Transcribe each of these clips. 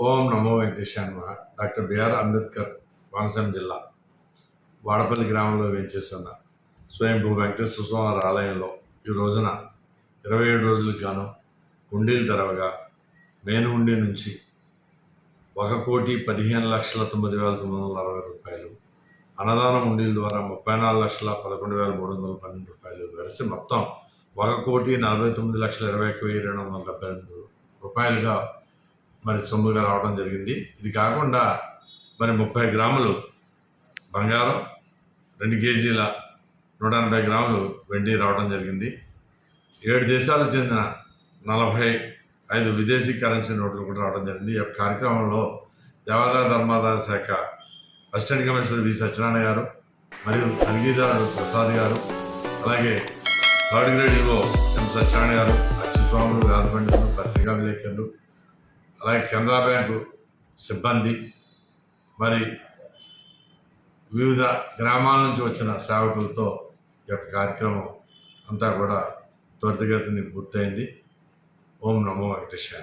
ఓం నమో వెంకటేశాయ doctor BR Ambedkar Konaseema జిల్లా వాడపల్లి గ్రామంలో వేంచేస్తున్న స్వయంభూ వెంకటేశ్వర స్వామి ఆలయంలో ఈ రోజున ఇరవై ఏడు రోజులు గాను హుండీలు తెరవగా మెయిన్ హుండీ నుంచి ఒక కోటి పదిహేను లక్షల తొమ్మిది వేల తొమ్మిది వందల అరవై రూపాయలు అన్నదానం హుండీల ద్వారా ముప్పై నాలుగు లక్షల పదకొండు వేల మూడు వందల పన్నెండు రూపాయలు కలిసి మొత్తం ఒక కోటి నలభై తొమ్మిది లక్షల ఇరవై ఒక వెయ్యి రెండు వందల డెబ్బై ఎనిమిది రూపాయలుగా మరి సొమ్ముగా రావడం జరిగింది. ఇది కాకుండా మరి ముప్పై గ్రాములు బంగారం రెండు కేజీల నూట ఎనభై గ్రాములు వెండి రావడం జరిగింది. ఏడు దేశాలకు చెందిన నలభై ఐదు విదేశీ కరెన్సీ నోట్లు కూడా రావడం జరిగింది. ఈ యొక్క కార్యక్రమంలో దేవాదాయ ధర్మాదాయ శాఖ అసిస్టెంట్ కమిషనర్ వి సత్యనారాయణ గారు మరియు తనిఖీదారు ప్రసాద్ గారు అలాగే థర్డ్ గ్రేడ్ ఎం సత్యనారాయణ గారు అచ్యుస్వాములు వేద పత్రికా విలేకరులు అలాగే కెనరా బ్యాంకు సిబ్బంది మరి వివిధ గ్రామాల నుంచి వచ్చిన సేవకులతో ఈ యొక్క కార్యక్రమం అంతా కూడా త్వరితగతిని పూర్తయింది. ఓం నమో వెంకటేశ్వర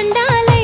கண்டாலே